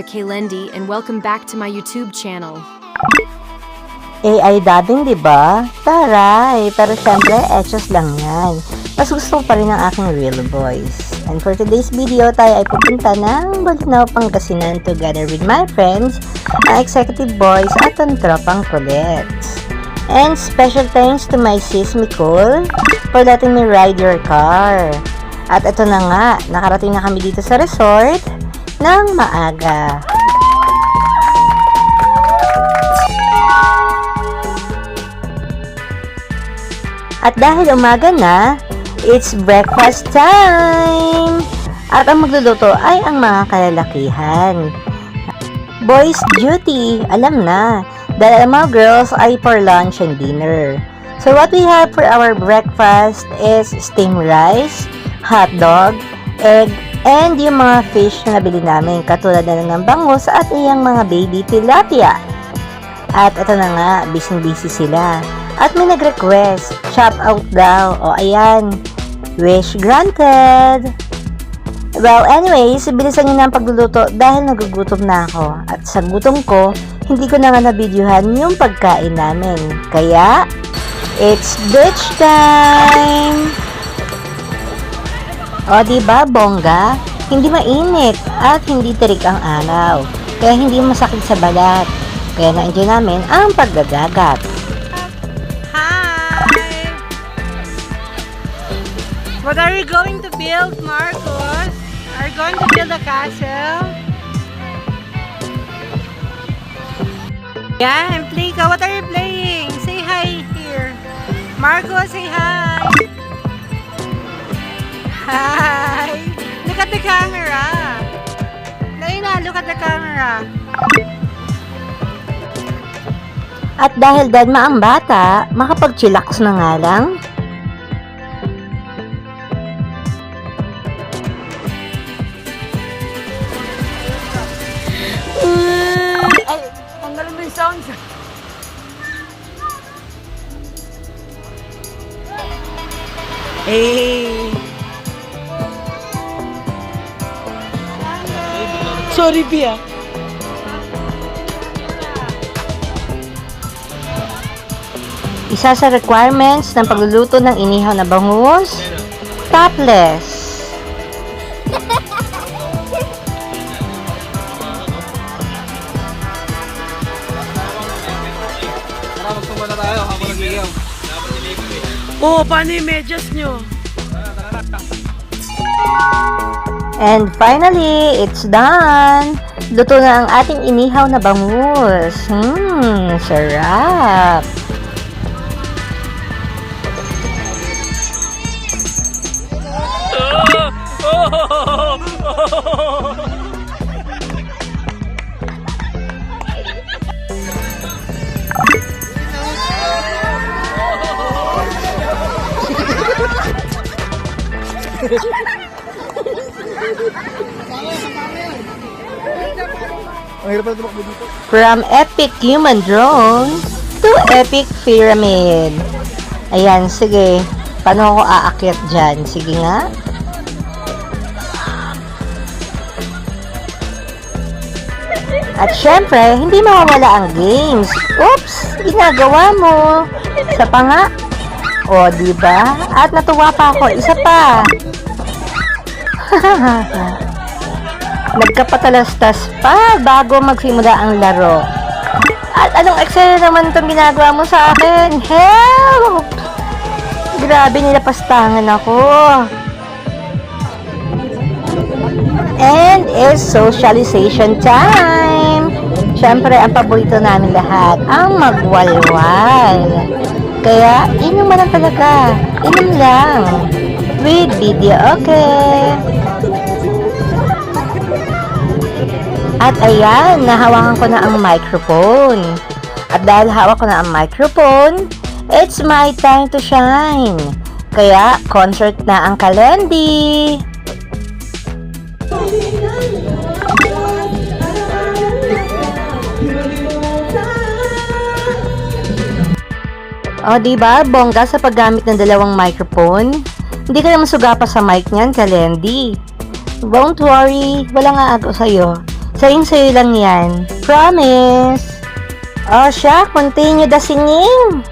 Manga Kalendi and welcome back to my YouTube channel. AI dubbing, di ba? Taray! Pero syempre, etchos lang yan. Mas gusto pa rin ang aking real voice. And for today's video, tayo ay pupunta ng Bolinao, Pangasinan together with my friends, ang Executive Boys at ang Tropang Colets. And special thanks to my sis Nicole for letting me ride your car. At ito na nga, nakarating na kami dito sa resort ng maaga. At dahil umaga na, it's breakfast time! At ang magluluto ay ang mga kalalakihan. Boys duty, alam na. Dahil mga girls ay for lunch and dinner. So what we have for our breakfast is steamed rice, hot dog, egg, and yung mga fish na nabili namin katulad na ng bangus at iyang mga baby tilapia. At ito na nga, busy-busy sila. At may nag-request, shout out daw. O ayan, wish granted. Well, anyways, bilisan nyo na ang pagluluto dahil nagugutom na ako. At sa gutom ko, hindi ko na nga nabidyohan yung pagkain namin. Kaya, it's beach time! O, diba, bongga? Hindi mainit at hindi tirik ang araw. Kaya hindi masakit sa balat. Kaya na-enjoy namin ang pagdadagat. Hi! What are you going to build, Marcos? Are you going to build a castle? Yeah, and Plika, what are you playing? Say hi here. Marcos, say hi. Hi. Look at the camera. Naina, look at the camera. At dahil dadma ang bata, makapag-chillax na nga lang. Ay, tanggalin mo yung sound. Hey. Sorry, Pia. Isa sa requirements ng pagluluto ng inihaw na bangus, topless. Oo, oh, paano yung medyas nyo? And finally, it's done! Luto na ang ating inihaw na bangus. Hmm, sarap! From epic human drone to epic pyramid. Ayan, sige. Paano ako aakyat dyan? Sige nga. At syempre, hindi mawawala ang games. Oops! Ginagawa mo. Isa pa nga. O, di ba? At natuwa pa ako. Isa pa. Nagkapatalastas pa bago magsimula ang laro. At anong eksena naman itong ginagawa mo sa akin? Help! Grabe, nilapastangan ako. And it's socialization time. Siyempre, ang paborito namin lahat, ang magwalwal. Kaya, inom mo lang talaga. Inom lang. With video, okay? At ayan, nahawakan ko na ang microphone. At dahil hawak ko na ang microphone, it's my time to shine. Kaya, concert na ang kalendi. O, di ba? Bongga sa paggamit ng dalawang microphone. Hindi ka naman sugapa sa mic niyan, Kalendi. Don't worry, wala nga ako sa'yo. Saying-sayo lang yan. Promise! Oh, siya, continue the singing!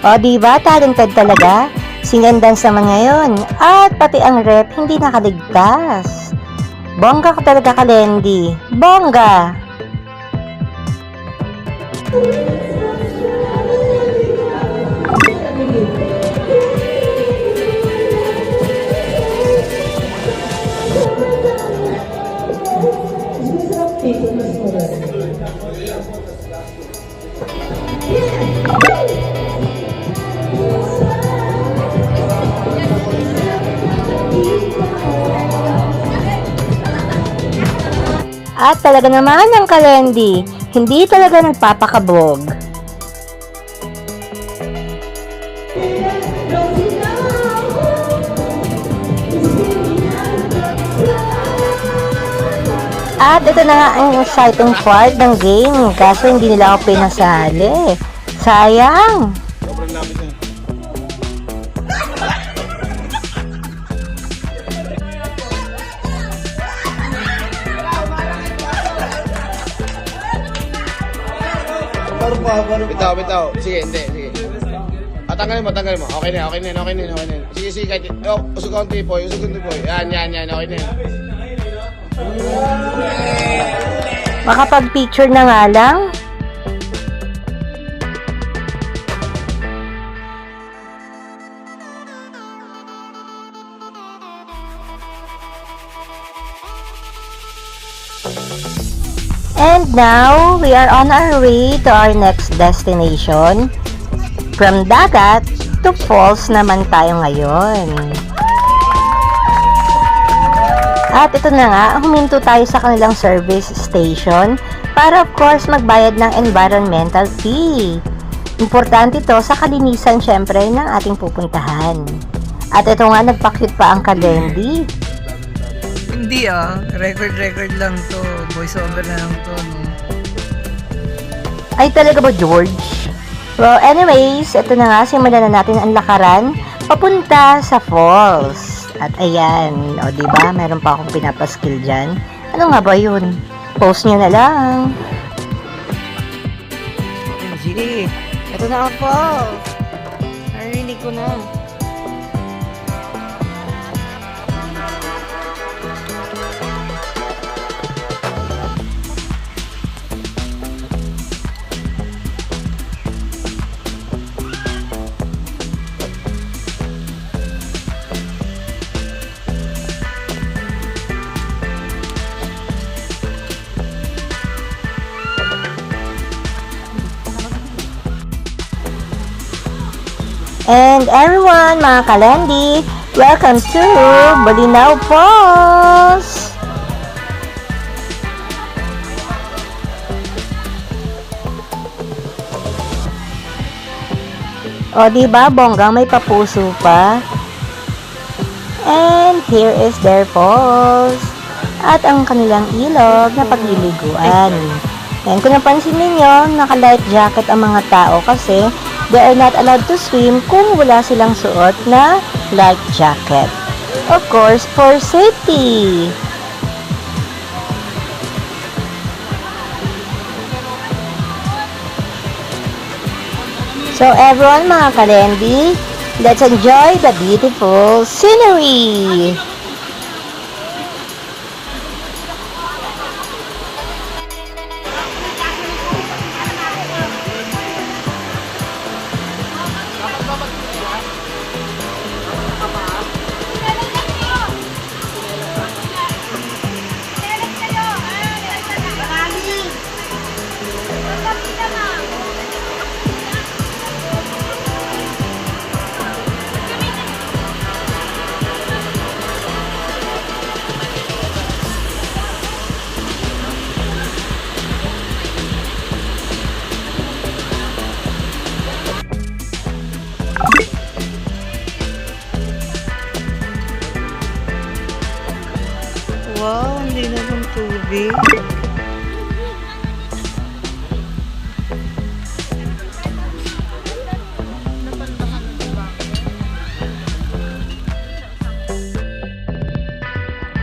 O, diba? Talented talaga. Sing and dance naman ngayon. At pati ang rep, hindi nakaligtas. Bongga ka talaga, Kalendi. Bongga! Talaga naman ang Kalendi, hindi talaga nagpapakabog. At ito na nga ang exciting part ng game, kaso hindi nila ako pinasali. Sayang! Bitaw, bitaw. Sige, hindi, sige. Ah, tanggalin mo, tanggalin mo. Okay na, okay na, okay na, okay na. Sige, sige, kahit, oh, usog ang tipoy, usog ang tipoy. Yan, yan, yan, okay na. Makapag-picture na nga lang. And now, we are on our way to our next destination. From dagat to falls naman tayo ngayon. At ito na nga, huminto tayo sa kanilang service station para of course magbayad ng environmental fee. Importante ito sa kalinisan syempre ng ating pupuntahan. At ito nga, nagpakit pa ang kalendi. Hindi ah. Record-record lang to. Voice over na lang to. No? Ay talaga ba, George? Well, anyways, ito na nga, simulan na natin ang lakaran papunta sa falls. At ayan, o di ba meron pa akong pinapaskill dyan. Ano nga ba yun? Post nyo na lang. G, ito na ang falls. Narinig ko na. And everyone, mga kalendi, welcome to Balinaw Falls! O, di ba bonggang may papuso pa? And here is their falls. At ang kanilang ilog na pagliliguan. And kung napansin ninyo, naka-light jacket ang mga tao kasi they are not allowed to swim kung wala silang suot na life jacket. Of course, for safety. So everyone mga kalendi, let's enjoy the beautiful scenery. Bye-bye.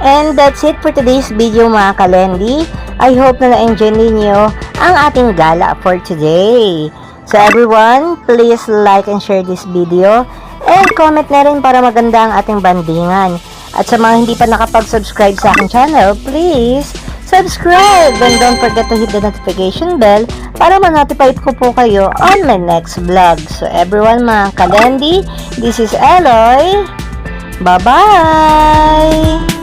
And that's it for today's video mga kalendi. I hope na na-enjoy ninyo ang ating gala for today. So everyone, please like and share this video and comment na rin para maganda ang ating bandingan. At sa mga hindi pa nakapag-subscribe sa aking channel, please subscribe and don't forget to hit the notification bell para ma-notify ko po kayo on my next vlog. So everyone mga kalendi, this is Eloy. Bye-bye!